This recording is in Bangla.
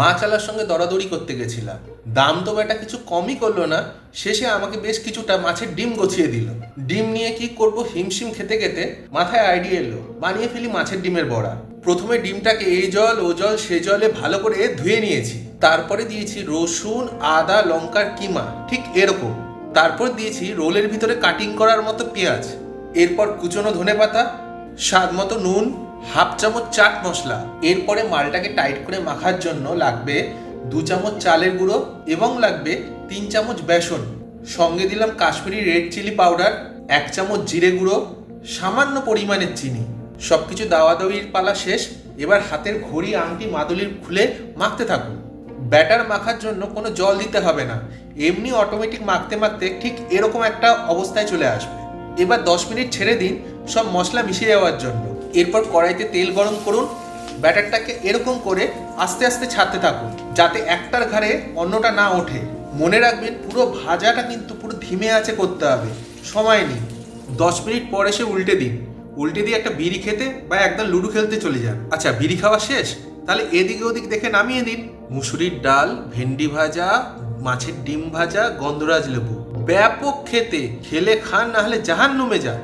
মাছ আলার সঙ্গে দরাদরি করতে গেছিলাম। দাম তো বেটা কিছু কমই করল না, শেষে আমাকে বেশ কিছুটা মাছের ডিম গছিয়ে দিল। ডিম নিয়ে কি করব হিমশিম খেতে খেতে মাথায় আইডিয়া এলো, বানিয়ে ফেলি মাছের ডিমের বড়া। প্রথমে ডিমটাকে এই জল, ও জল, সে জলে ভালো করে ধুয়ে নিয়েছি। তারপরে দিয়েছি রসুন, আদা, লঙ্কার কিমা, ঠিক এরকম। তারপর দিয়েছি রোলের ভিতরে কাটিং করার মতো পেঁয়াজ। এরপর কুচনো ধনে পাতা স্বাদ মতো নুন হাফ চামচ চাট মশলা। এরপরে মালটাকে টাইট করে মাখার জন্য লাগবে দু চামচ চালের গুঁড়ো এবং লাগবে তিন চামচ বেসন। সঙ্গে দিলাম কাশ্মীরি রেড চিলি পাউডার, এক চামচ জিরে গুঁড়ো, সামান্য পরিমাণের চিনি। সব সবকিছু দাওয়াদাওয়ির পালা শেষ। এবার হাতের ঘড়ি, আংটি, মাদুলির খুলে মাখতে থাকুন। ব্যাটার মাখার জন্য কোনো জল দিতে হবে না। এমনি অটোমেটিক মাখতে মাখতে ঠিক এরকম একটা অবস্থায় চলে আসবে। এবার দশ মিনিট ছেড়ে দিন সব মশলা মিশে যাওয়ার জন্য। এরপর কড়াইতে তেল গরম করুন। ব্যাটারটাকে এরকম করে আস্তে আস্তে ছাড়তে থাকুন, যাতে একটার ঘাড়ে অন্যটা না ওঠে। মনে রাখবেন, পুরো ভাজাটা কিন্তু পুরো ধিমে আছে করতে হবে। সময় নিন দশ মিনিট পর এসে উল্টে দিন। উল্টে দিয়ে একটা বিড়ি খেতে বা একদম লুডু খেলতে চলে যান। আচ্ছা বিড়ি খাওয়া শেষ? তাহলে এদিকে ওদিক দেখে নামিয়ে দিন মুসুরির ডাল, ভেন্ডি ভাজা, মাছের ডিম ভাজা, গন্ধরাজ লেবু। ব্যাপক খেতে, খেলে খান, না হলে জাহান নুমে যান।